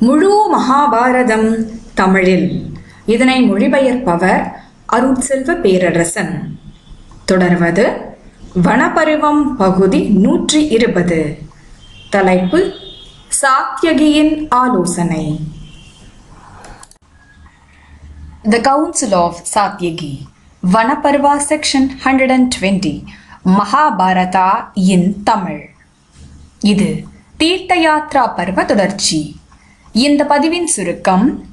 முழு மகாபாரதம் தமிழில். இதனை மொழிபெயர்ப்பவர் அருட்செல்வ பேரரசன். தொடர்வது வனப்பருவம் பகுதி நூற்றி இருபது. தலைப்பு சாத்தியகியின் ஆலோசனை. The council of Satyaki of Satyagi Vanaparva Section 120 Mahabharata இன் தமிழ். இது தீர்த்த யாத்ரா பருவ தொடர்ச்சி. இந்த பதிவின் சுருக்கம்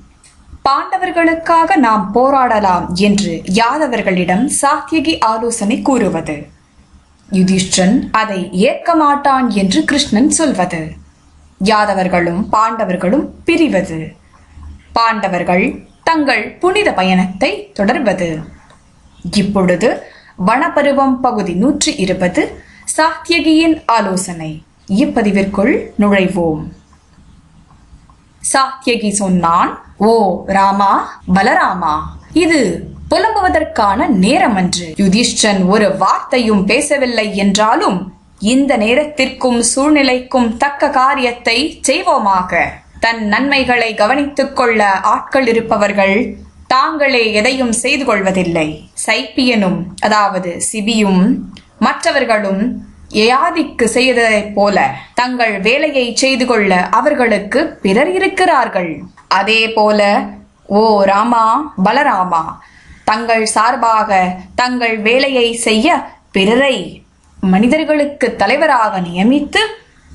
பாண்டவர்களுக்காக நாம் போராடலாம் என்று யாதவர்களிடம் சாத்தியகி ஆலோசனை கூறுவது. யுதிஷ்டன் அதை ஏற்க மாட்டான் என்று கிருஷ்ணன் சொல்வது. யாதவர்களும் பாண்டவர்களும் பிரிவது. பாண்டவர்கள் தங்கள் புனித பயணத்தை தொடர்வது. இப்பொழுது வனப்பருவம் பகுதி நூற்றி இருபது சாத்தியகியின் ஆலோசனை. இப்பதிவிற்குள் நுழைவோம். சாத்தியகி சொன்னான் ஓ ராமா பலராமா இது புலம்புவதற்கான நேரமன்று. யுதிஷ்டன் ஒரு வார்த்தையும் பேசவில்லை என்றாலும் இந்த நேரத்திற்கும் சூழ்நிலைக்கும் தக்க காரியத்தை செய்வோமாக. தன் நன்மைகளை கவனித்துக் கொள்ள ஆட்கள் இருப்பவர்கள் தாங்களே எதையும் செய்து கொள்வதில்லை. சைப்பியனும் அதாவது சிபியும் மற்றவர்களும் யயாதிக்கு செய்ததைப் போல தங்கள் வேலையை செய்து கொள்ள அவர்களுக்கு பிறர் இருக்கிறார்கள். அதே போல ஓ ராமா பலராமா தங்கள் சார்பாக தங்கள் வேலையை செய்ய பிறரை மனிதர்களுக்கு தலைவராக நியமித்து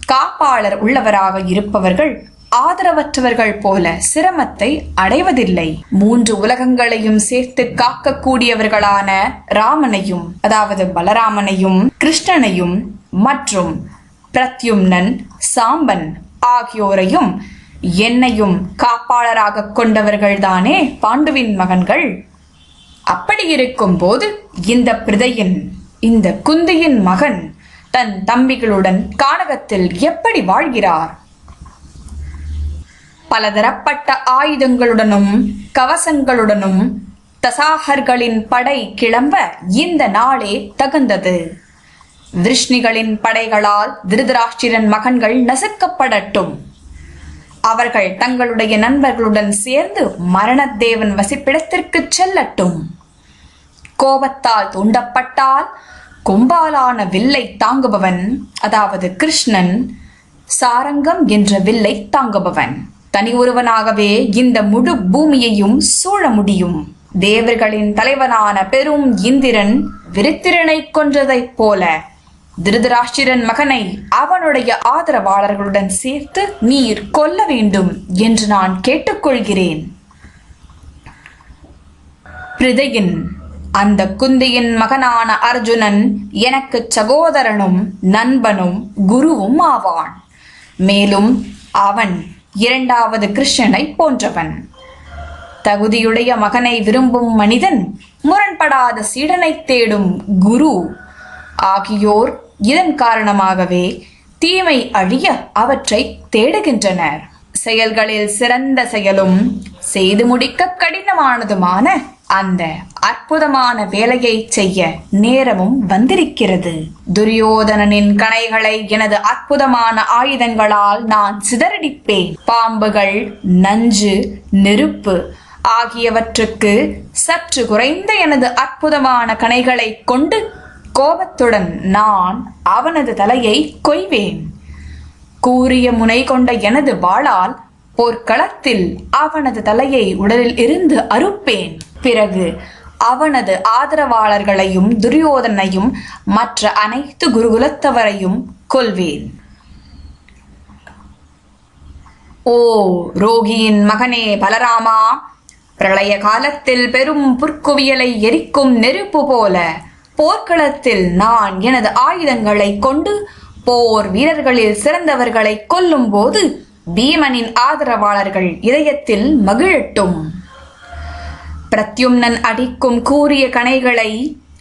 காப்பாளர் உள்ளவராக இருப்பவர்கள் ஆதரவற்றவர்கள் போல சிரமத்தை அடைவதில்லை. மூன்று உலகங்களையும் சேர்த்து காக்கக்கூடியவர்களான ராமனையும் அதாவது பலராமனையும் கிருஷ்ணனையும் மற்றும் பிரத்யும்னன் சாம்பன் ஆகியோரையும் என்னையும் காப்பாளராக கொண்டவர்கள்தானே பாண்டுவின் மகன்கள்? அப்படி இருக்கும் போது இந்த பிரதையின் இந்த குந்தியின் மகன் தன் தம்பிகளுடன் கானகத்தில் எப்படி வாழ்கிறார்? பலதரப்பட்ட ஆயுதங்களுடனும் கவசங்களுடனும் தசாகர்களின் படை கிளம்ப இந்த நாளே தகுந்தது. விருஷ்ணிகளின் படைகளால் திருதராஷ்டிரன் மகன்கள் நசுக்கப்படட்டும். அவர்கள் தங்களுடைய நண்பர்களுடன் சேர்ந்து மரணத்தேவன் வசிப்பிடத்திற்கு செல்லட்டும். கோபத்தால் தூண்டப்பட்டால் கொம்பாலான வில்லை தாங்குபவன் அதாவது கிருஷ்ணன் சாரங்கம் என்ற வில்லை தாங்குபவன். தனி ஒருவனாகவே இந்த முழு பூமியையும் சூழ முடியும். தேவர்களின் தலைவனான பெரும் இந்திரன் விருத்திரனை கொன்றதைப் போல திருதராஷ்டிரன் மகனை அவனுடைய ஆதரவாளர்களுடன் சேர்த்து நீர் கொல்ல வேண்டும் என்று நான் கேட்டுக்கொள்கிறேன். பிரிதையின் அந்த குந்தியின் மகனான அர்ஜுனன் எனக்கு சகோதரனும் நண்பனும் குருவும் ஆவான். மேலும் அவன் இரண்டாவது கிருஷ்ணனை போன்றவன். தகுதியுடைய மகனை விரும்பும் மனிதன் முரண்படாத சீடனை தேடும் குரு ஆகியோர் இதன் காரணமாகவே தீமை அழிய அவற்றை தேடுகின்றனர். செயல்களில் சிறந்த செயலும் செய்து முடிக்க கடினமானதுமான அந்த அற்புதமான வேலையை செய்ய நேரமும் வந்திருக்கிறது. துரியோதனனின் கணைகளை எனது அற்புதமான ஆயுதங்களால் நான் சிதறடிப்பேன். பாம்புகள் நஞ்சு நெருப்பு ஆகியவற்றுக்கு சற்று குறைந்த எனது அற்புதமான கணைகளை கொண்டு கோபத்துடன் நான் அவனது தலையை கொய்வேன். கூறிய முனை கொண்ட எனது வாளால் போர்க்களத்தில் அவனது தலையை உடலில் இருந்து அறுப்பேன். பிறகு அவனது ஆதரவாளர்களையும் துரியோதனையும் மற்ற அனைத்து குருகுலத்தவரையும் கொல்வேன். ஓ ரோகியின் மகனே பலராமா பிரளய காலத்தில் பெரும் புற்குவியலை எரிக்கும் நெருப்பு போல போர்க்களத்தில் நான் எனது ஆயுதங்களை கொண்டு போர் வீரர்களில் சிறந்தவர்களை கொல்லும் போது பீமனின் ஆதரவாளர்கள் இதயத்தில் மகிழட்டும். பிரத்யும்னன் அடிக்கும் கூறிய கணைகளை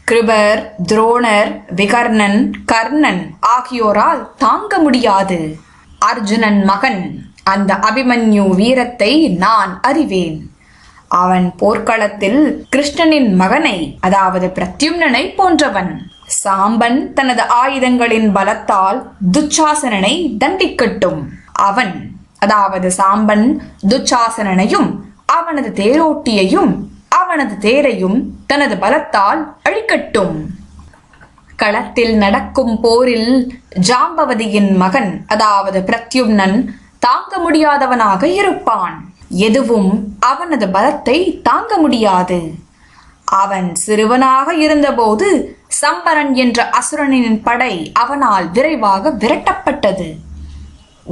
கிருபர் துரோணர் விகர்ணன் கர்ணன் ஆகியோரால் தாங்க முடியாது. அர்ஜுனன் மகன் அந்த அபிமன்யு வீரத்தை நான் அறிவேன். அவன் போர்க்களத்தில் கிருஷ்ணனின் மகனை அதாவது பிரத்யும்னனை போன்றவன். சாம்பன் தனது ஆயுதங்களின் பலத்தால் துச்சாசனனை தண்டிக்கட்டும். அவன் அதாவது சாம்பன் துச்சாசனனையும் அவனது தேரோட்டியையும் அவனது தேரையும் தனது பலத்தால் அழிக்கட்டும். களத்தில் நடக்கும் போரில் ஜாம்பவதியின் மகன் அதாவது பிரத்யும்னன் தாங்க முடியாதவனாக இருப்பான். எதுவும் அவனது பலத்தை தாங்க முடியாது. அவன் சிறுவனாக இருந்தபோது சம்பரன் என்ற அசுரனின் படை அவனால் விரைவாக விரட்டப்பட்டது.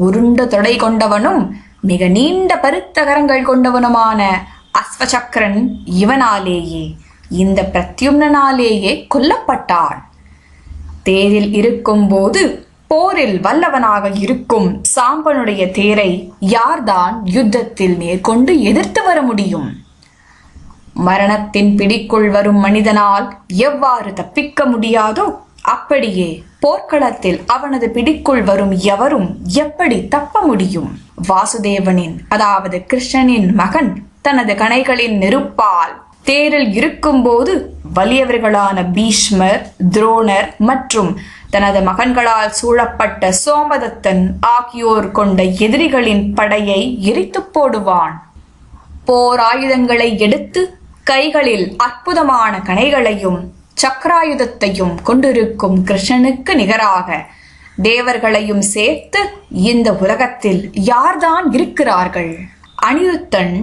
உருண்ட தொடை கொண்டவனும் மிக நீண்ட பருத்த கரங்கள் கொண்டவனுமான அஸ்வசக்கரன் இவனாலேயே இந்த பிரத்யும்னாலேயே கொல்லப்பட்டான். தேரில் இருக்கும்போது போரில் வல்லவனாக இருக்கும் சாம்பனுடைய தேரை யார்தான் யுத்தத்தில் மேற்கொண்டு எதிர்த்து வர முடியும்? மரணத்தின் பிடிக்குள் வரும் மனிதனால் எவ்வாறு தப்பிக்க முடியாதோ அப்படியே போர்க்களத்தில் அவனது பிடிக்குள் வரும் எவரும் எப்படி தப்ப முடியும்? வாசுதேவனின் அதாவது கிருஷ்ணனின் மகன் தனது கணைகளின் நெருப்பால் தேரில் இருக்கும்போது வலியவர்களான பீஷ்மர் துரோணர் மற்றும் தனது மகன்களால் சூழப்பட்ட சோமதத்தன் ஆகியோர் கொண்ட எதிரிகளின் படையை எரித்து போடுவான். போர் ஆயுதங்களை எடுத்து கைகளில் அற்புதமான கணைகளையும் சக்கராயுதத்தையும் கொண்டிருக்கும் கிருஷ்ணனுக்கு நிகராக தேவர்களையும் சேர்த்து இந்த உலகத்தில் யார்தான் இருக்கிறார்கள்? அனிருத்தன்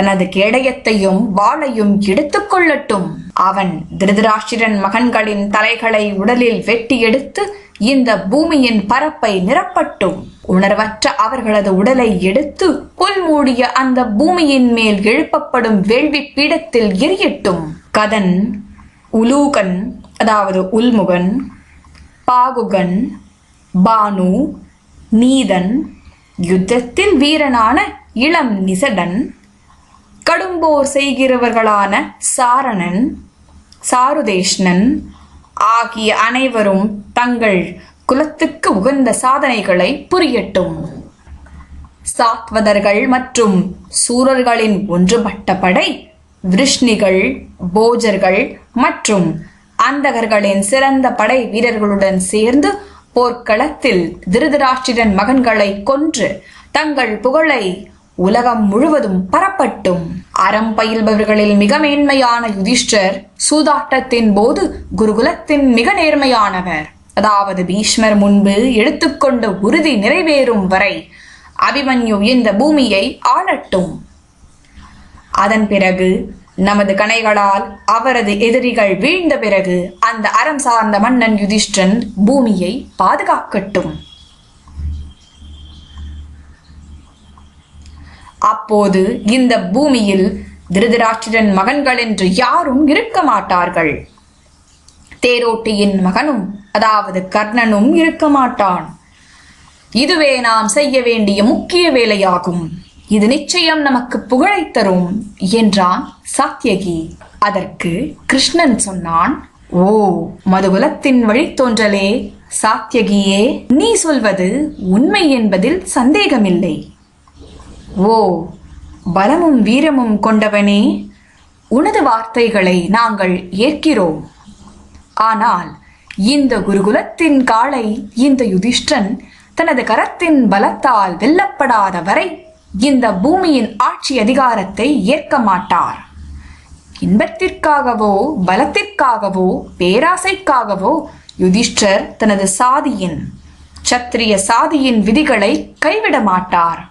தனது கேடயத்தையும் வாளையும் எடுத்துக்கொள்ளட்டும் அவன் திருதராஷ்டிரன் மகன்களின் தலைகளை உடலில் வெட்டி எடுத்து இந்த பூமியின் பரப்பை நிரப்பட்டும். உணர்வற்ற அவர்களது உடலை எடுத்து புல் மூடிய அந்த பூமியின் மேல் எழுப்பப்படும் வேள்வி பீடத்தில் எரியட்டும் கதன் உலூகன் அதாவது உல்முகன் பாகுகன் பானு நீதன் யுத்தத்தில் வீரனான இளம் நிசடன் கடும்போர் செய்கிறவர்களான சாரணன் சாருதேஷ்ணன் ஆகிய அனைவரும் தங்கள் குலத்துக்கு உகந்த சாதனைகளை புரியட்டும். சாத்வதர்கள் மற்றும் சூரர்களின் ஒன்றுபட்ட படை விருஷ்ணிகள் போஜர்கள் மற்றும் அந்தகர்களின் சிறந்த படை வீரர்களுடன் சேர்ந்து போர்க்களத்தில் திருதராஷ்டிரன் மகன்களை கொன்று தங்கள் புகழை உலகம் முழுவதும் பரப்பட்டும். அறம் பயில்பவர்களில் மிக மேன்மையான யுதிஷ்டர் சூதாட்டத்தின் போது குருகுலத்தின் மிக நேர்மையானவர். அதாவது பீஷ்மர் முன்பு எடுத்துக்கொண்ட உறுதி நிறைவேறும் வரை அபிமன்யு இந்த பூமியை ஆளட்டும். அதன் பிறகு நமது கணைகளால் அவரது எதிரிகள் வீழ்ந்த பிறகு அந்த அறம் சார்ந்த மன்னன் யுதிஷ்டன் பூமியை பாதுகாக்கட்டும். அப்போது இந்த பூமியில் திருதராட்சிரன் மகன்கள் என்று யாரும் இருக்க மாட்டார்கள். தேரோட்டியின் மகனும் அதாவது கர்ணனும் இருக்க மாட்டான். இதுவே நாம் செய்ய வேண்டிய முக்கிய வேலையாகும். இது நிச்சயம் நமக்கு புகழை தரும் என்றான் சாத்தியகி அதற்கு கிருஷ்ணன் சொன்னான் ஓ மதுகுலத்தின் வழித்தோன்றலே சாத்தியகியே நீ சொல்வது உண்மை என்பதில் சந்தேகமில்லை. ஓ பலமும் வீரமும் கொண்டவனே உனது வார்த்தைகளை நாங்கள் ஏற்கிறோம். ஆனால் இந்த குருகுலத்தின் காளை இந்த யுதிஷ்டன் தனது கரத்தின் பலத்தால் வெல்லப்படாத வரை இந்த பூமியின் ஆட்சி அதிகாரத்தை ஏற்க மாட்டார். இன்பத்திற்காகவோ பலத்திற்காகவோ பேராசைக்காகவோ யுதிஷ்டர் தனது சாதியின் சத்திரிய சாதியின் விதிகளை கைவிட மாட்டார்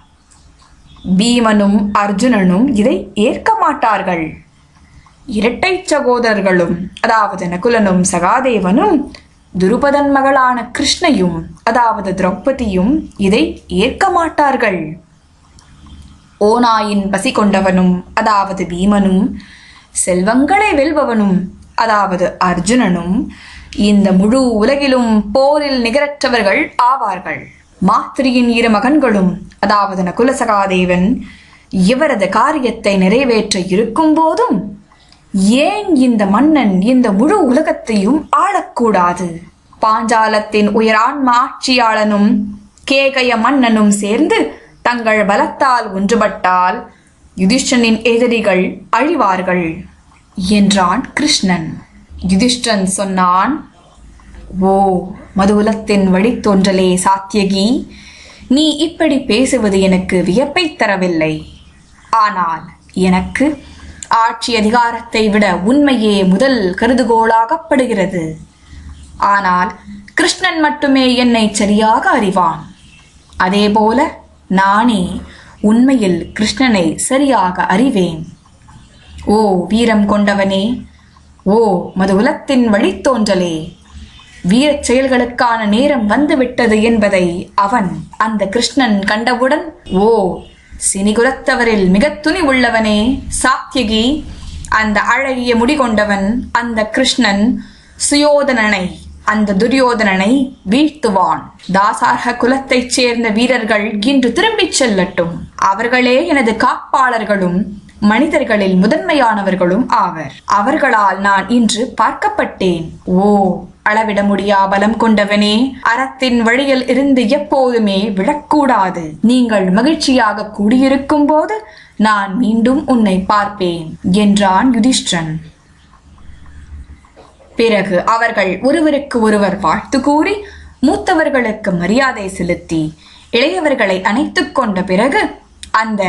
பீமனும் அர்ஜுனனும் இதை ஏற்க மாட்டார்கள். இரட்டை சகோதரர்களும் அதாவது நகுலனும் சகாதேவனும் துருபதன் மகளான கிருஷ்ணையும் அதாவது திரௌபதியும் இதை ஏற்க மாட்டார்கள். ஓநாயின் பசி கொண்டவனும் அதாவது பீமனும் செல்வங்களை வெல்பவனும் அதாவது அர்ஜுனனும் இந்த முழு உலகிலும் போரில் நிகரற்றவர்கள் ஆவார்கள். மாத்திரியின் இரு மகன்களும் அதாவது நகுலசகாதேவன் இவரது காரியத்தை நிறைவேற்ற இருக்கும் போதும் ஏன் இந்த மன்னன் இந்த முழு உலகத்தையும் ஆளக்கூடாது? பாஞ்சாலத்தின் உயரான்ம ஆட்சியாளனும் கேகய மன்னனும் சேர்ந்து தங்கள் பலத்தால் ஒன்றுபட்டால் யுதிஷ்டனின் எதிரிகள் அழிவார்கள் என்றான் கிருஷ்ணன். யுதிஷ்டன் சொன்னான் ஓ மதுகுலத்தின் வழித்தோன்றலே சாத்தியகி. நீ இப்படி பேசுவது எனக்கு வியப்பை தரவில்லை. ஆனால் எனக்கு ஆட்சி அதிகாரத்தை விட உண்மையே முதல் கருதுகோளாகப்படுகிறது. ஆனால் கிருஷ்ணன் மட்டுமே என்னை சரியாக அறிவான். அதேபோல நானே உண்மையில் கிருஷ்ணனை சரியாக அறிவேன். ஓ வீரம் கொண்டவனே. ஓ மதுகுலத்தின் வழித்தோன்றலே. வீரச் செயல்களுக்கான நேரம் வந்துவிட்டது என்பதை அவன் அந்த கிருஷ்ணன் கண்டவுடன் ஓ சினிகுலத்தவரில் துணி உள்ளவனே சாத்தியகி அந்த அழகிய முடி கொண்டவன் அந்த கிருஷ்ணன் சுயோதனனை அந்த துரியோதனனை வீழ்த்துவான். தாசார்க குலத்தைச் சேர்ந்த வீரர்கள் இன்று திரும்பிச் செல்லட்டும். அவர்களே எனது காப்பாளர்களும் மனிதர்களில் முதன்மையானவர்களும் ஆவர். அவர்களால் நான் இன்று பார்க்கப்பட்டேன். ஓ அளவிட முடியா பலம் கொண்டவனே. அறத்தின் வழியில் இருந்து எப்போதுமே விழக்கூடாது. நீங்கள் மகிழ்ச்சியாக கூடியிருக்கும் போது நான் மீண்டும் உன்னை பார்ப்பேன் என்றான் யுதிஷ்டன் பிறகு அவர்கள் ஒருவருக்கு ஒருவர் வாழ்த்து கூறி மூத்தவர்களுக்கு மரியாதை செலுத்தி இளையவர்களை அணைத்துக் கொண்ட பிறகு அந்த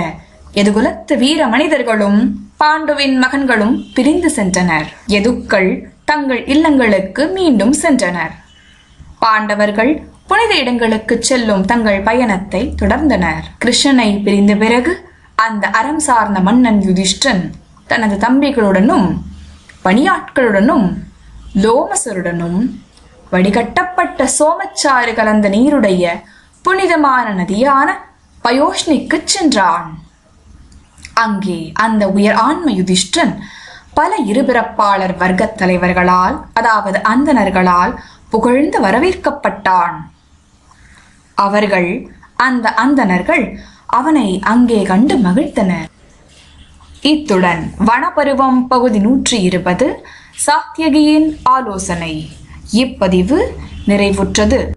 எதுகுலத்து வீர மனிதர்களும் பாண்டுவின் மகன்களும் பிரிந்து சென்றனர். எதுக்கள் தங்கள் இல்லங்களுக்கு மீண்டும் சென்றனர். பாண்டவர்கள் புனித இடங்களுக்கு செல்லும் தங்கள் பயணத்தை தொடர்ந்தனர். கிருஷ்ணனை பிரிந்த பிறகு அந்த அறம் சார்ந்த மன்னன் யுதிஷ்டன் தனது தம்பிகளுடனும் பணியாட்களுடனும் லோமசருடனும் வடிகட்டப்பட்ட சோமச்சாறு கலந்த நீருடைய புனிதமான நதியான பயோஷ்னிக்கு சென்றான். அங்கே அந்த உயர் ஆன்ம யுதிஷ்டன் பல இருபிறப்பாளர் வர்க்கத் தலைவர்களால் அதாவது அந்தணர்களால் புகழ்ந்து வரவேற்கப்பட்டான். அவர்கள் அந்த அந்தணர்கள் அவனை அங்கே கண்டு மகிழ்ந்தனர். இத்துடன் வனப்பருவம் பகுதி நூற்றி இருபது சாத்தியகியின் ஆலோசனை. இப்பதிவு நிறைவுற்றது.